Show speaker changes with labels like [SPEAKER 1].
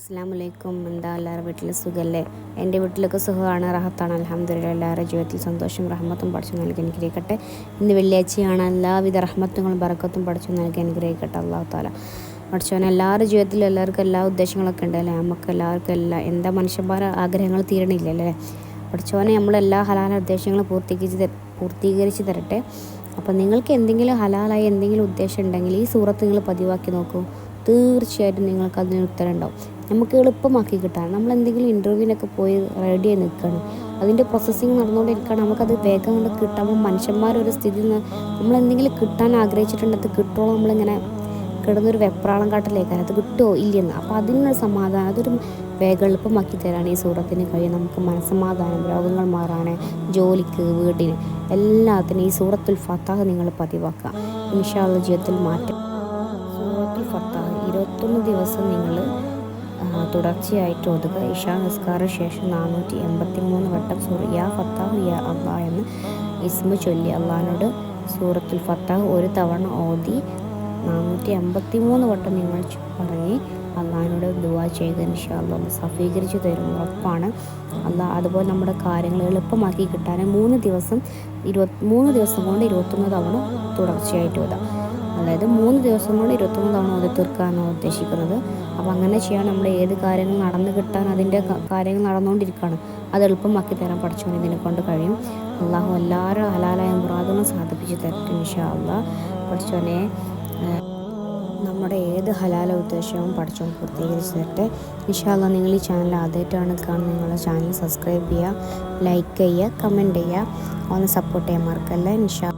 [SPEAKER 1] അസ്സാം വലൈക്കും എന്താ എല്ലാവരുടെ വീട്ടിലും സുഖമല്ലേ എന്റെ വീട്ടിലൊക്കെ സുഖമാണ് റഹത്താണ്. അലഹമ്മദില്ല എല്ലാവരുടെ ജീവിതത്തിൽ സന്തോഷം റഹ്മത്തും പഠിച്ചു നൽകി അനുഗ്രഹിക്കട്ടെ. ഇന്ന് വെള്ളിയാഴ്ചയാണ് എല്ലാവിധ റഹ്മത്തുകളും ബറക്കത്തും പഠിച്ചു നൽകി അനുഗ്രഹിക്കട്ടെ അള്ളാഹു താല പഠിച്ചവൻ എല്ലാവരുടെ ജീവിതത്തിലും എല്ലാവർക്കും എല്ലാ ഉദ്ദേശങ്ങളൊക്കെ ഉണ്ട് അല്ലേ? നമുക്ക് എല്ലാവർക്കും എല്ലാ എന്താ മനുഷ്യന്മാരെ ആഗ്രഹങ്ങൾ തീരണില്ലല്ലേ പഠിച്ചവനെ നമ്മളെല്ലാ ഹലാല ഉദ്ദേശങ്ങളും പൂർത്തീകരിച്ച് പൂർത്തീകരിച്ച് തരട്ടെ. അപ്പോൾ നിങ്ങൾക്ക് എന്തെങ്കിലും ഹലാലായി എന്തെങ്കിലും ഉദ്ദേശം ഉണ്ടെങ്കിൽ ഈ സൂറത്ത് നിങ്ങൾ പതിവാക്കി നോക്കൂ. തീർച്ചയായിട്ടും നിങ്ങൾക്ക് അതിന് ഉത്തരം ഉണ്ടാവും നമുക്ക് എളുപ്പമാക്കി കിട്ടാൻ. നമ്മൾ എന്തെങ്കിലും ഇന്റർവ്യൂവിനൊക്കെ പോയി റെഡി ആയി നിൽക്കണം. അതിന്റെ പ്രോസസ്സിങ് നടന്നുകൊണ്ടിരിക്കുകയാണ്. നമുക്കത് വേഗം കൊണ്ട് കിട്ടുമ്പോൾ മനുഷ്യന്മാരൊരു സ്ഥിതി നമ്മൾ എന്തെങ്കിലും കിട്ടാൻ ആഗ്രഹിച്ചിട്ടുണ്ട്. അത് കിട്ടുമോ നമ്മളിങ്ങനെ കിടന്നൊരു വെപ്രാളം കാട്ടിലേക്കാണ്. അത് കിട്ടുമോ ഇല്ലെന്ന് അപ്പോൾ അതിനൊരു സമാധാനം അതൊരു വേഗം എളുപ്പമാക്കി തരാണ് ഈ സൂറത്തിന് കഴിയും. നമുക്ക് മനസ്സമാധാനം രോഗങ്ങൾ മാറാൻ ജോലിക്ക് വീടിന് എല്ലാത്തിനും ഈ സൂറത്തുൽ ഫത്താഹ് നിങ്ങൾ പതിവാക്കുക. ഇൻഷാള്ള ജീവിതത്തിൽ മാറ്റം സൂറത്തുൽ ഫത്താഹ് ഇരുപത്തൊന്ന് ദിവസം നിങ്ങൾ തുടർച്ചയായിട്ട് ഒതുക ഇഷാ നിസ്കാര ശേഷം നാനൂറ്റി എൺപത്തി മൂന്ന് വട്ടം സൂറ യാ ഫത്താഹ് യാ അള്ളാ എന്ന് ഇസ്മു ചൊല്ലി അള്ളഹാനോട് സൂറത്തുൽ ഫത്താഹ് ഒരു തവണ ഓതി നാനൂറ്റി എൺപത്തി മൂന്ന് വട്ടം നിങ്ങൾ പറഞ്ഞ് അള്ളഹാനോട് ദുവാ ചെയ്ത് ഇൻഷാല്ല സഫീകരിച്ച് തരും ഉറപ്പാണ്. അല്ല അതുപോലെ നമ്മുടെ കാര്യങ്ങൾ എളുപ്പമാക്കി കിട്ടാൻ മൂന്ന് ദിവസം ഇരുപത്തി മൂന്ന് ദിവസം കൊണ്ട് ഇരുപത്തൊന്ന് തവണ തുടർച്ചയായിട്ട് ഓതാം. അതായത് മൂന്ന് ദിവസം കൊണ്ട് ഇരുപത്തൊന്ന് തവണ ഓതി തീർക്കാനാണ് ഉദ്ദേശിക്കുന്നത്. അപ്പോൾ അങ്ങനെ ചെയ്യാൻ നമ്മൾ ഏത് കാര്യങ്ങൾ നടന്നു കിട്ടാൻ അതിന്റെ കാര്യങ്ങൾ നടന്നുകൊണ്ടിരിക്കുകയാണ് അത് എളുപ്പമാക്കി തരാൻ പഠിച്ചവൻ ഇതിനെ കൊണ്ട് കഴിയും. അള്ളാഹു എല്ലാവരും ഹലാലായ മുറാദുകളും സാധിപ്പിച്ച് തരട്ടെ ഇൻഷാ അള്ളാഹ് പഠിച്ചവനെ നമ്മുടെ ഏത് ഹലാല ഉദ്ദേശവും പഠിച്ചോണ്ട് പൂർത്തീകരിച്ച് തരട്ടെ. ഇൻഷാല്ല നിങ്ങൾ ഈ ചാനൽ ആദ്യമായിട്ടാണ് കാണുന്നത് നിങ്ങളുടെ ചാനൽ സബ്സ്ക്രൈബ് ചെയ്യുക ലൈക്ക് ചെയ്യുക കമന്റ് ചെയ്യുക. ഒന്ന് സപ്പോർട്ട് ചെയ്യാൻ മറക്കല്ല ഇൻഷാ